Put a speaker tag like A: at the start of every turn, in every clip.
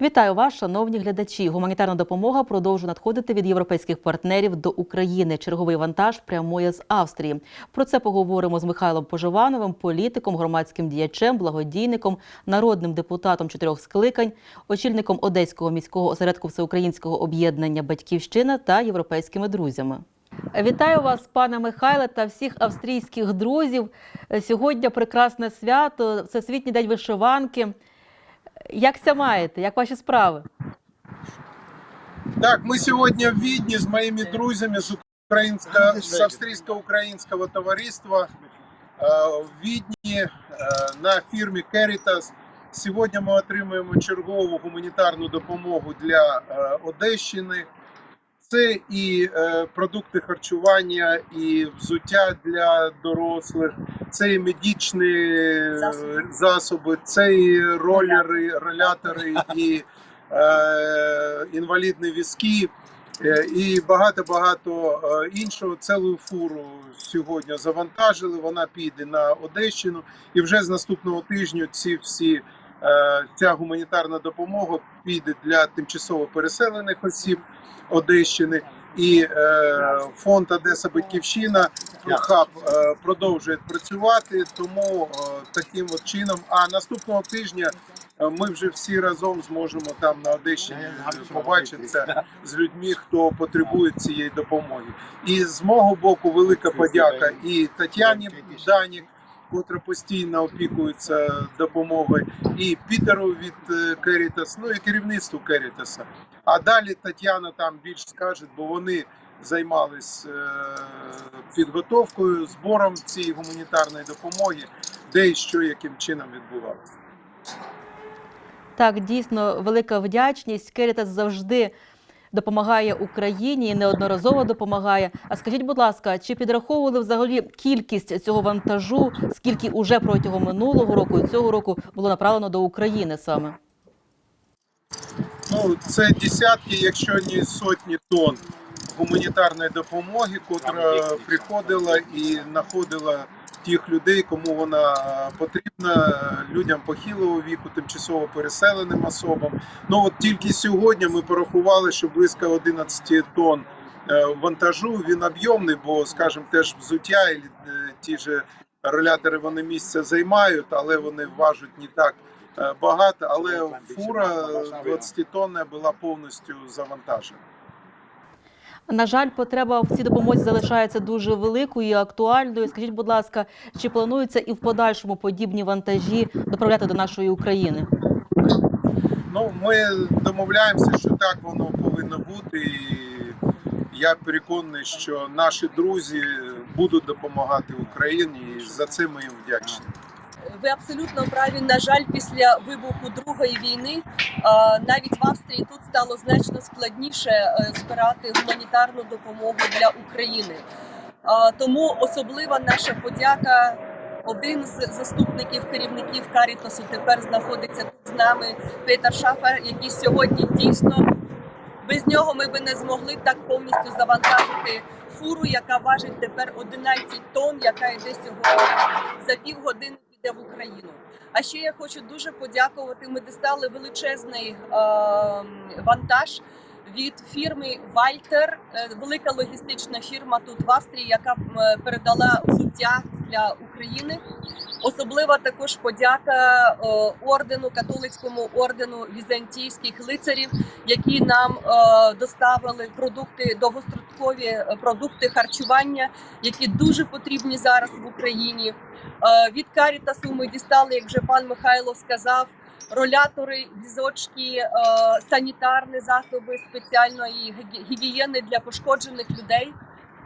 A: Вітаю вас, шановні глядачі. Гуманітарна допомога продовжує надходити від європейських партнерів до України. Черговий вантаж прямує з Австрії. Про це поговоримо з Михайлом Поживановим, політиком, громадським діячем, благодійником, народним депутатом чотирьох скликань, очільником Одеського міського осередку всеукраїнського об'єднання Батьківщина та європейськими друзями. Вітаю вас, пане Михайле, та всіх австрійських друзів. Сьогодні прекрасне свято, Всесвітній день вишиванки. Як ся маєте? Як ваші справи?
B: Так, мы сегодня в Видне с моими друзьями с, украинско, с австрийско-украинского товариства э, в Відні э, на фірмі Caritas. Сьогодні ми отримуємо чергову гуманітарну допомогу для е, Одещини. Це і е, продукти харчування, і взуття для дорослих, це і медичні е,
C: Засоби.
B: засоби, це і ролери, ролятори, і е, інвалідні візки, е, і багато-багато е, іншого. Цілу фуру сьогодні завантажили. Вона піде на Одещину, і вже з наступного тижня ці всі. Е, Ця гуманітарна допомога піде для тимчасово переселених осіб Одещини і е, фонд Одеса Батьківщина хаб е, продовжує працювати. Тому таким от чином. А наступного тижня ми вже всі разом зможемо там на Одещині побачитися з людьми, хто потребує цієї допомоги. І з мого боку, велика подяка і Тетяні Данік, котра постійно опікується допомогою, і Пітеру від е, Керітас, ну і керівництву Керітаса. А далі Тетяна там більш скаже, бо вони займались е, підготовкою, збором цієї гуманітарної допомоги, де і що яким чином відбувалося.
A: Так, дійсно, велика вдячність. Керітас завжди допомагає Україні і неодноразово допомагає. А скажіть, будь ласка, чи підраховували взагалі кількість цього вантажу, скільки уже протягом минулого року і цього року було направлено до України саме?
B: Ну, це десятки, якщо не сотні тонн гуманітарної допомоги, котра приходила і знаходила тих людей, кому вона потрібна, людям похилого віку, тимчасово переселеним особам. Ну от тільки сьогодні ми порахували, що близько 11 тонн е, вантажу. Він об'ємний, бо, скажімо, теж взуття і е, ті ж ролятори вони місце займають, але вони важать не так е, багато. Але фура 20 тонна була повністю завантажена.
A: На жаль, потреба в цій допомозі залишається дуже великою і актуальною. Скажіть, будь ласка, чи плануються і в подальшому подібні вантажі доправляти до нашої України?
B: Ну, ми домовляємося, що так воно повинно бути. І я переконаний, що наші друзі будуть допомагати Україні, і за це ми їм вдячні.
C: Ви абсолютно праві. На жаль, після вибуху другої війни е, навіть в Австрії тут стало значно складніше е, збирати гуманітарну допомогу для України. Е, Тому особлива наша подяка. Один з заступників керівників Карітасу тепер знаходиться тут з нами Петер Шафер, який сьогодні дійсно без нього ми би не змогли так повністю завантажити фуру, яка важить тепер 11 тонн, яка йде сьогодні за півгодини піде в Україну. А ще я хочу дуже подякувати. Ми дістали величезний е, вантаж від фірми Вальтер, е, велика логістична фірма тут в Австрії, яка е, передала взуття для України. Особлива також подяка е, ордену, католицькому ордену візантійських лицарів, які нам е, доставили продукти довгострокові е, продукти харчування, які дуже потрібні зараз в Україні. Від Карітасу ми дістали, як вже пан Михайло сказав, ролятори, візочки, санітарні засоби спеціальної гі- гігієни для пошкоджених людей.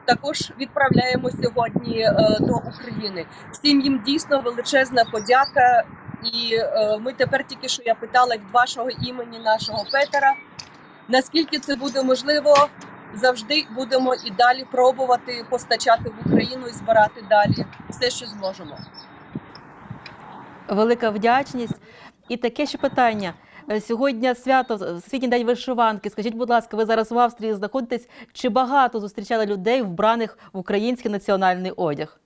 C: Також відправляємо сьогодні е, до України. Всім їм дійсно величезна подяка. І е, ми тепер тільки що я питала від вашого імені, нашого Петера, наскільки це буде можливо, завжди будемо і далі пробувати постачати в Україну і збирати далі все, що зможемо.
A: Велика вдячність. І таке ще питання. Е, Сьогодні свято світній день вишиванки. Скажіть, будь ласка, ви зараз в Австрії знаходитесь? Чи багато зустрічали людей, вбраних в український національний одяг?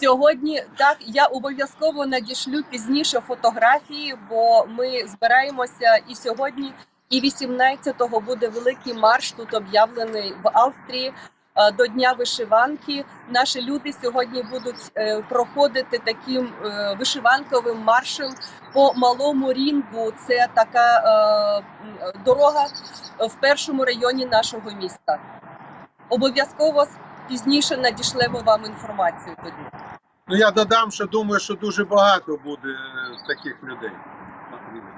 C: Сьогодні так я обов'язково надішлю пізніше фотографії, бо ми збираємося і сьогодні, і 18-го буде великий марш тут об'явлений в Австрії. Е, До Дня вишиванки наші люди сьогодні будуть е, проходити таким е, вишиванковим маршем по малому рінгу. Це така дорога в першому районі нашого міста. Обов'язково пізніше надішлемо вам інформацію тоді.
B: Ну я додам, що думаю, що дуже багато буде таких людей.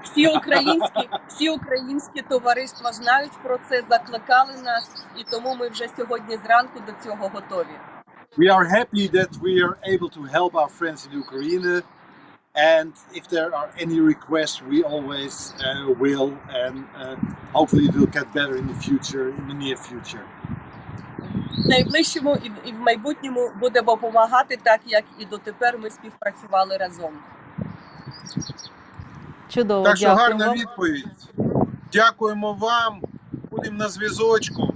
C: Всі українські, всі українські товариства знають про це, закликали нас, і тому ми вже сьогодні зранку до цього готові.
D: We are happy that we are able to help our friends in Ukraine. And if there are any requests, we always uh, will, and uh, hopefully it will get better in the future, in the near future.
C: В найближчому і в- майбутньому будемо допомагати, так як і дотепер ми співпрацювали разом.
A: Чудово,
B: Так що
A: дякую
B: гарна відповідь. Дякуємо вам. Будемо на зв'язочку.